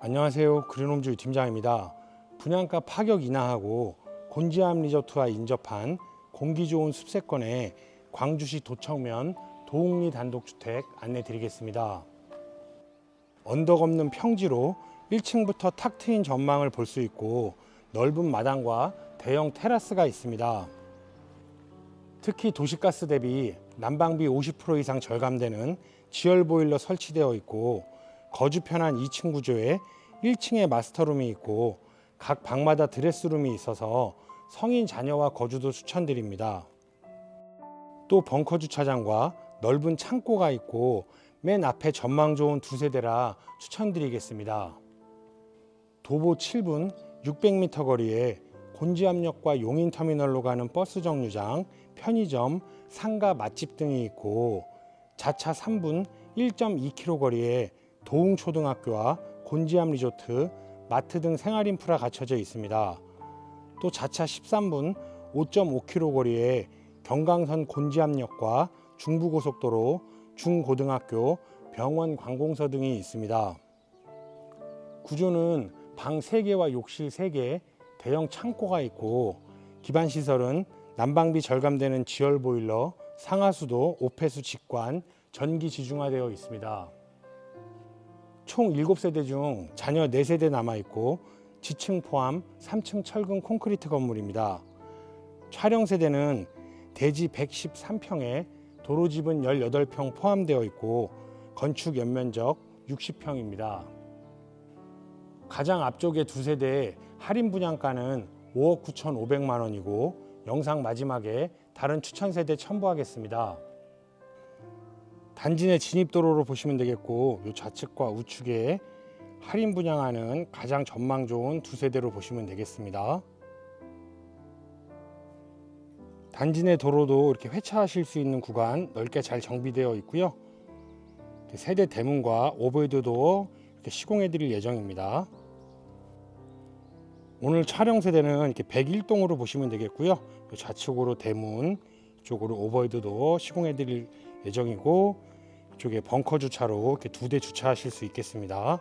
안녕하세요. 그린홈주의 팀장입니다. 분양가 파격 인하하고 곤지암 리조트와 인접한 공기 좋은 숲세권의 광주시 도청면 도웅리 단독주택 안내 드리겠습니다. 언덕 없는 평지로 1층부터 탁 트인 전망을 볼 수 있고 넓은 마당과 대형 테라스가 있습니다. 특히 도시가스 대비 난방비 50% 이상 절감되는 지열 보일러 설치되어 있고 거주 편한 2층 구조에 1층에 마스터룸이 있고 각 방마다 드레스룸이 있어서 성인 자녀와 거주도 추천드립니다. 또 벙커 주차장과 넓은 창고가 있고 맨 앞에 전망 좋은 두 세대라 추천드리겠습니다. 도보 7분 600m 거리에 곤지암역과 용인터미널로 가는 버스 정류장, 편의점, 상가 맛집 등이 있고 자차 3분 1.2km 거리에 도웅초등학교와 곤지암 리조트, 마트 등 생활 인프라 갖춰져 있습니다. 또 자차 13분 5.5km 거리에 경강선 곤지암역과 중부고속도로, 중고등학교, 병원 관공서 등이 있습니다. 구조는 방 3개와 욕실 3개, 대형 창고가 있고 기반 시설은 난방비 절감되는 지열 보일러, 상하수도, 오폐수 직관, 전기 지중화되어 있습니다. 총 7세대 중 자녀 4세대 남아 있고 지층 포함 3층 철근 콘크리트 건물입니다. 촬영 세대는 대지 113평에 도로집은 18평 포함되어 있고 건축 연면적 60평입니다. 가장 앞쪽에 두 세대 할인 분양가는 5억 9,500만 원이고 영상 마지막에 다른 추천 세대 첨부하겠습니다. 단지 내 진입도로로 보시면 되겠고 이 좌측과 우측에 할인 분양하는 가장 전망 좋은 두 세대로 보시면 되겠습니다. 단지 내 도로도 이렇게 회차하실 수 있는 구간 넓게 잘 정비되어 있고요. 세대 대문과 오버헤드 도어 이렇게 시공해 드릴 예정입니다. 오늘 촬영 세대는 이렇게 101동으로 보시면 되겠고요. 이 좌측으로 대문, 이쪽으로 오버헤드 도어 시공해 드릴 예정이고 이쪽에 벙커 주차로 이렇게 두 대 주차하실 수 있겠습니다.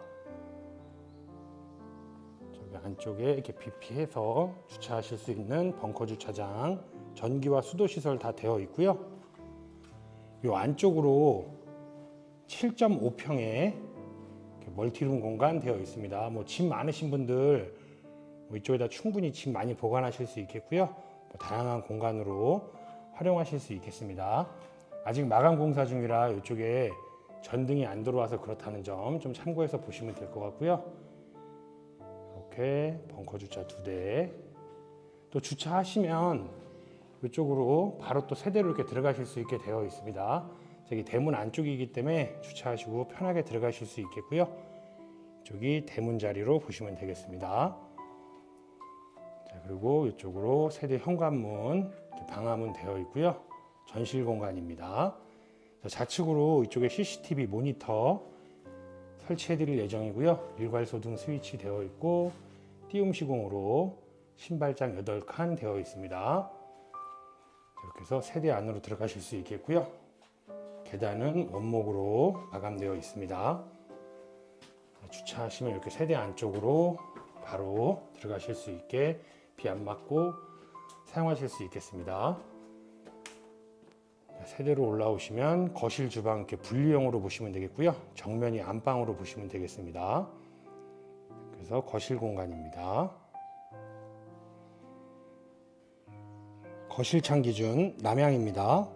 저기 안쪽에 이렇게 비피해서 주차하실 수 있는 벙커 주차장, 전기와 수도 시설 다 되어 있고요. 이 안쪽으로 7.5평의 멀티룸 공간 되어 있습니다. 뭐 짐 많으신 분들 뭐 이쪽에다 충분히 짐 많이 보관하실 수 있겠고요. 뭐 다양한 공간으로 활용하실 수 있겠습니다. 아직 마감 공사 중이라 이쪽에 전등이 안 들어와서 그렇다는 점 좀 참고해서 보시면 될 것 같고요. 이렇게 벙커 주차 두 대. 또 주차하시면 이쪽으로 바로 또 세대로 이렇게 들어가실 수 있게 되어 있습니다. 저기 대문 안쪽이기 때문에 주차하시고 편하게 들어가실 수 있겠고요. 이쪽이 대문 자리로 보시면 되겠습니다. 자, 그리고 이쪽으로 세대 현관문, 방화문 되어 있고요. 전실 공간입니다. 자, 좌측으로 이쪽에 CCTV 모니터 설치해 드릴 예정이고요. 일괄소등 스위치 되어 있고 띄움 시공으로 신발장 8칸 되어 있습니다. 이렇게 해서 세대 안으로 들어가실 수 있겠고요. 계단은 원목으로 마감되어 있습니다. 주차하시면 이렇게 세대 안쪽으로 바로 들어가실 수 있게 비 안 맞고 사용하실 수 있겠습니다. 세대로 올라오시면 거실 주방 이렇게 분리형으로 보시면 되겠고요. 정면이 안방으로 보시면 되겠습니다. 그래서 거실 공간입니다. 거실 창 기준 남향입니다.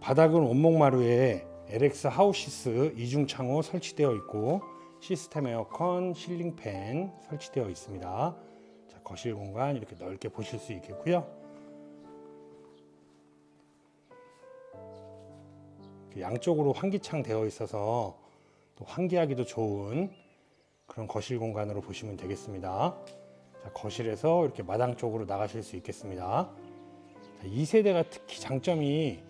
바닥은 원목 마루에 LX 하우시스 이중 창호 설치되어 있고 시스템 에어컨, 실링 팬 설치되어 있습니다. 자, 거실 공간 이렇게 넓게 보실 수 있겠고요. 양쪽으로 환기창 되어 있어서 또 환기하기도 좋은 그런 거실 공간으로 보시면 되겠습니다. 자, 거실에서 이렇게 마당 쪽으로 나가실 수 있겠습니다. 자, 이 세대가 특히 장점이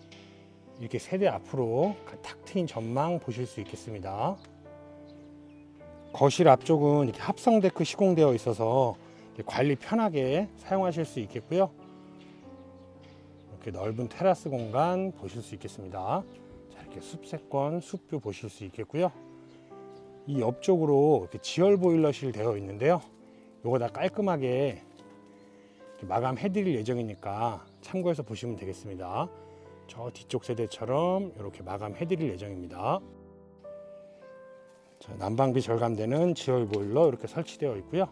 이렇게 세대 앞으로 탁 트인 전망 보실 수 있겠습니다. 거실 앞쪽은 이렇게 합성 데크 시공되어 있어서 관리 편하게 사용하실 수 있겠고요. 이렇게 넓은 테라스 공간 보실 수 있겠습니다. 자, 이렇게 숲세권 숲뷰 보실 수 있겠고요. 이 옆쪽으로 지열 보일러실 되어 있는데요. 요거 다 깔끔하게 이렇게 마감해 드릴 예정이니까 참고해서 보시면 되겠습니다. 저 뒤쪽 세대처럼 이렇게 마감해 드릴 예정입니다. 자, 난방비 절감되는 지열 보일러 이렇게 설치되어 있고요.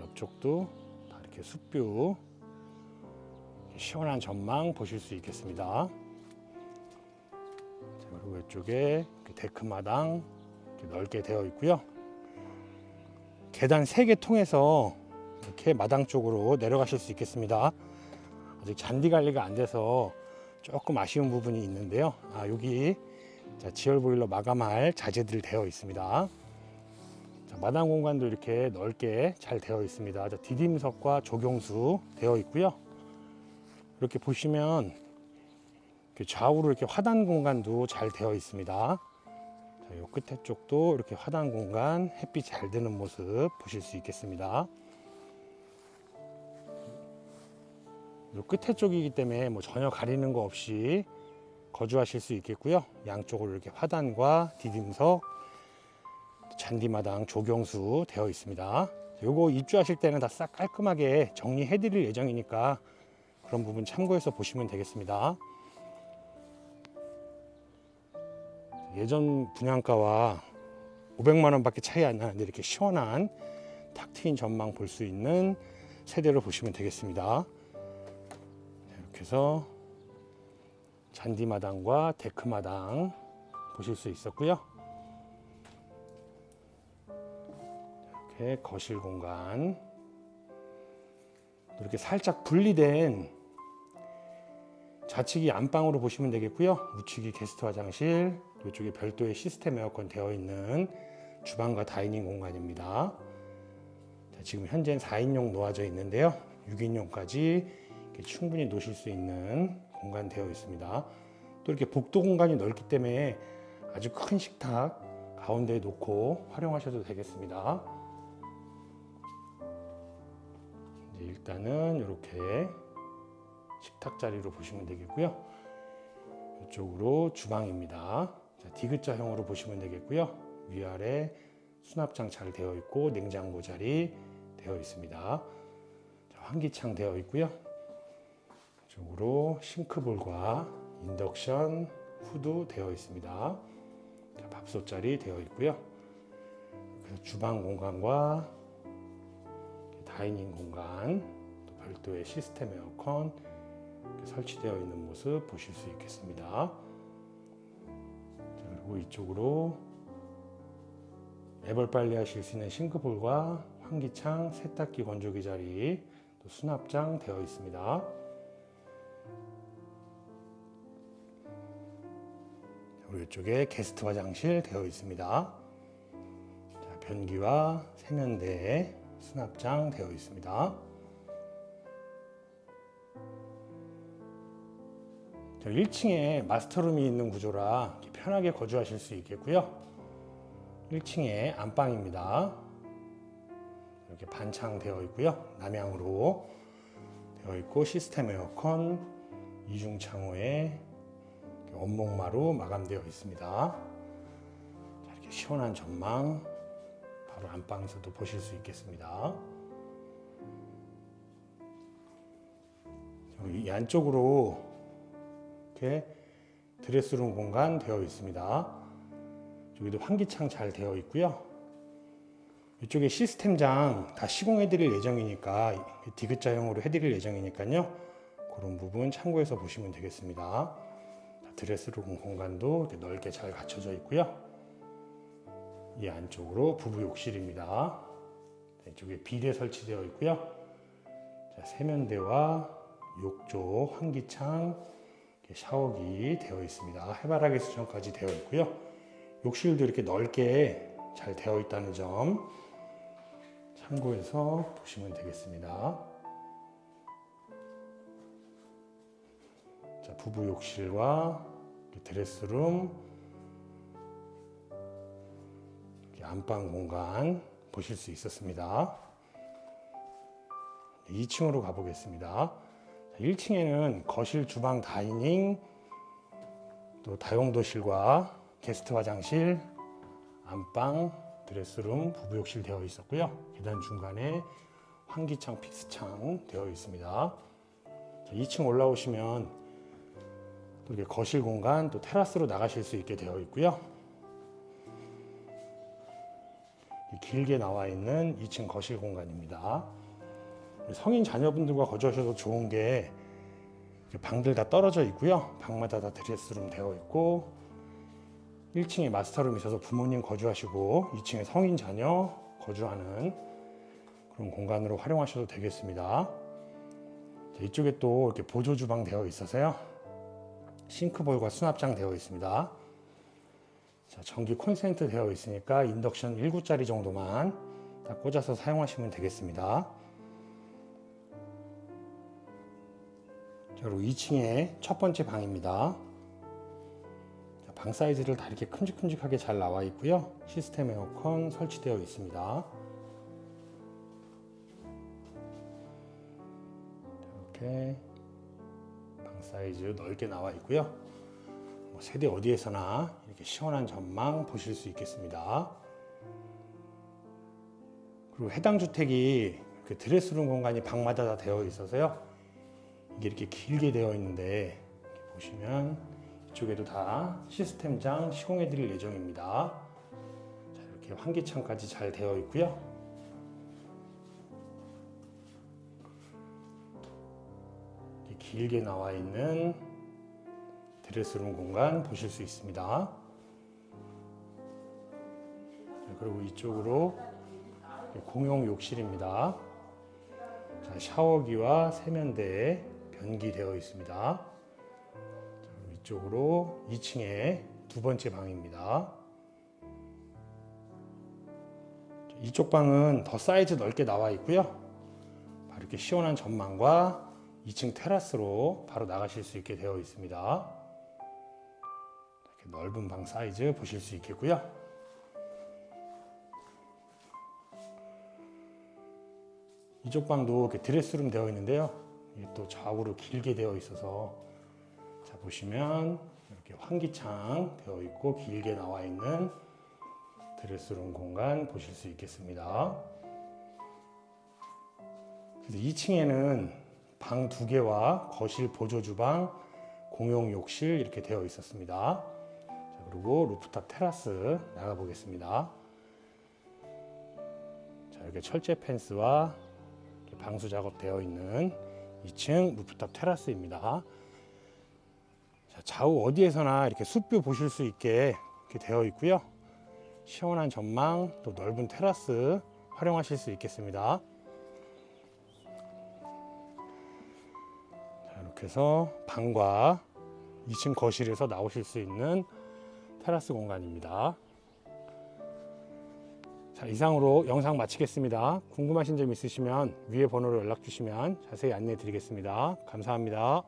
옆쪽도 다 이렇게 숯뷰 시원한 전망 보실 수 있겠습니다. 자, 그리고 이쪽에 이렇게 데크 마당 이렇게 넓게 되어 있고요. 계단 3개 통해서 이렇게 마당 쪽으로 내려가실 수 있겠습니다. 아직 잔디 관리가 안 돼서 조금 아쉬운 부분이 있는데요. 아, 여기 자, 지열 보일러 마감할 자재들 되어 있습니다. 자, 마당 공간도 이렇게 넓게 잘 되어 있습니다. 자, 디딤석과 조경수 되어 있고요. 이렇게 보시면 좌우로 이렇게 화단 공간도 잘 되어 있습니다. 자, 요 끝에 쪽도 이렇게 화단 공간 햇빛 잘 드는 모습 보실 수 있겠습니다. 요 끝에 쪽이기 때문에 뭐 전혀 가리는 거 없이 거주하실 수 있겠고요. 양쪽으로 이렇게 화단과 디딤석, 잔디마당, 조경수 되어 있습니다. 요거 입주하실 때는 다 싹 깔끔하게 정리해 드릴 예정이니까 그런 부분 참고해서 보시면 되겠습니다. 예전 분양가와 500만 원밖에 차이 안 나는데 이렇게 시원한 탁 트인 전망 볼 수 있는 세대로 보시면 되겠습니다. 이렇게 해서 잔디 마당과 데크 마당 보실 수 있었고요. 이렇게 거실 공간 이렇게 살짝 분리된 좌측이 안방으로 보시면 되겠고요. 우측이 게스트 화장실, 이쪽에 별도의 시스템 에어컨 되어 있는 주방과 다이닝 공간입니다. 자, 지금 현재는 4인용 놓아져 있는데요. 6인용까지 충분히 놓으실 수 있는 공간 되어 있습니다. 또 이렇게 복도 공간이 넓기 때문에 아주 큰 식탁 가운데에 놓고 활용하셔도 되겠습니다. 일단은 이렇게 식탁 자리로 보시면 되겠고요. 이쪽으로 주방입니다. 자, 디귿자형으로 보시면 되겠고요. 위아래 수납장 잘 되어 있고 냉장고 자리 되어 있습니다. 자, 환기창 되어 있고요. 이쪽으로 싱크볼과 인덕션 후드 되어 있습니다. 자, 밥솥 자리 되어 있고요. 주방 공간과 다이닝 공간, 또 별도의 시스템 에어컨 설치되어 있는 모습 보실 수 있겠습니다. 자, 그리고 이쪽으로 애벌 빨래 하실 수 있는 싱크볼과 환기창, 세탁기 건조기 자리, 또 수납장 되어 있습니다. 그리고 이쪽에 게스트 화장실 되어 있습니다. 자, 변기와 세면대, 수납장 되어 있습니다. 저 1층에 마스터룸이 있는 구조라 편하게 거주하실 수 있겠고요. 1층에 안방입니다. 이렇게 반창 되어 있고요. 남향으로 되어 있고 시스템 에어컨, 이중 창호에 원목마루 마감되어 있습니다. 자, 이렇게 시원한 전망 바로 안방에서도 보실 수 있겠습니다. 이 안쪽으로 이렇게 드레스룸 공간 되어 있습니다. 여기도 환기창 잘 되어 있고요. 이쪽에 시스템장 다 시공해 드릴 예정이니까 디귿자형으로 해 드릴 예정이니까요. 그런 부분 참고해서 보시면 되겠습니다. 드레스룸 공간도 넓게 잘 갖춰져 있고요. 이 안쪽으로 부부 욕실입니다. 이쪽에 비대 설치되어 있고요. 자, 세면대와 욕조, 환기창, 샤워기 되어 있습니다. 해바라기 수전까지 되어 있고요. 욕실도 이렇게 넓게 잘 되어 있다는 점 참고해서 보시면 되겠습니다. 자, 부부 욕실과 드레스룸, 안방 공간 보실 수 있었습니다. 2층으로 가보겠습니다. 1층에는 거실, 주방, 다이닝, 또 다용도실과 게스트 화장실, 안방, 드레스룸, 부부욕실 되어 있었고요. 계단 중간에 환기창, 픽스창 되어 있습니다. 자, 2층 올라오시면 또 이렇게 거실 공간, 또 테라스로 나가실 수 있게 되어 있고요. 이 길게 나와 있는 2층 거실 공간입니다. 성인 자녀분들과 거주하셔도 좋은 게 방들 다 떨어져 있고요. 방마다 다 드레스룸 되어 있고 1층에 마스터룸이 있어서 부모님 거주하시고 2층에 성인 자녀 거주하는 그런 공간으로 활용하셔도 되겠습니다. 자, 이쪽에 또 이렇게 보조 주방 되어 있어서요. 싱크볼과 수납장 되어 있습니다. 자, 전기 콘센트 되어 있으니까 인덕션 1구짜리 정도만 딱 꽂아서 사용하시면 되겠습니다. 자, 그리고 2층에 첫 번째 방입니다. 자, 방 사이즈를 다 이렇게 큼직큼직하게 잘 나와 있고요. 시스템 에어컨 설치되어 있습니다. 자, 이렇게 방 사이즈 넓게 나와 있고요. 뭐 세대 어디에서나 이렇게 시원한 전망 보실 수 있겠습니다. 그리고 해당 주택이 그 드레스룸 공간이 방마다 다 되어 있어서요. 이게 이렇게 길게 되어 있는데 보시면 이쪽에도 다 시스템장 시공해 드릴 예정입니다. 자, 이렇게 환기창까지 잘 되어 있고요. 이렇게 길게 나와 있는 드레스룸 공간 보실 수 있습니다. 자, 그리고 이쪽으로 공용 욕실입니다. 자, 샤워기와 세면대 에 변기되어 있습니다. 이쪽으로 2층에 두 번째 방입니다. 자, 이쪽 방은 더 사이즈 넓게 나와 있고요. 이렇게 시원한 전망과 2층 테라스로 바로 나가실 수 있게 되어 있습니다. 이렇게 넓은 방 사이즈 보실 수 있겠고요. 이쪽 방도 이렇게 드레스룸 되어 있는데요. 이게 또 좌우로 길게 되어 있어서 자 보시면 이렇게 환기창 되어 있고 길게 나와 있는 드레스룸 공간 보실 수 있겠습니다. 그래서 2층에는 방 두 개와 거실 보조 주방, 공용 욕실 이렇게 되어 있었습니다. 자, 그리고 루프탑 테라스 나가 보겠습니다. 자, 이렇게 철제 펜스와 방수 작업 되어 있는 2층 루프탑 테라스입니다. 자, 좌우 어디에서나 이렇게 숲뷰 보실 수 있게 되어 있고요. 시원한 전망 또 넓은 테라스 활용하실 수 있겠습니다. 자, 이렇게 해서 방과 2층 거실에서 나오실 수 있는 테라스 공간입니다. 자, 이상으로 영상 마치겠습니다. 궁금하신 점 있으시면 위에 번호로 연락 주시면 자세히 안내 드리겠습니다. 감사합니다.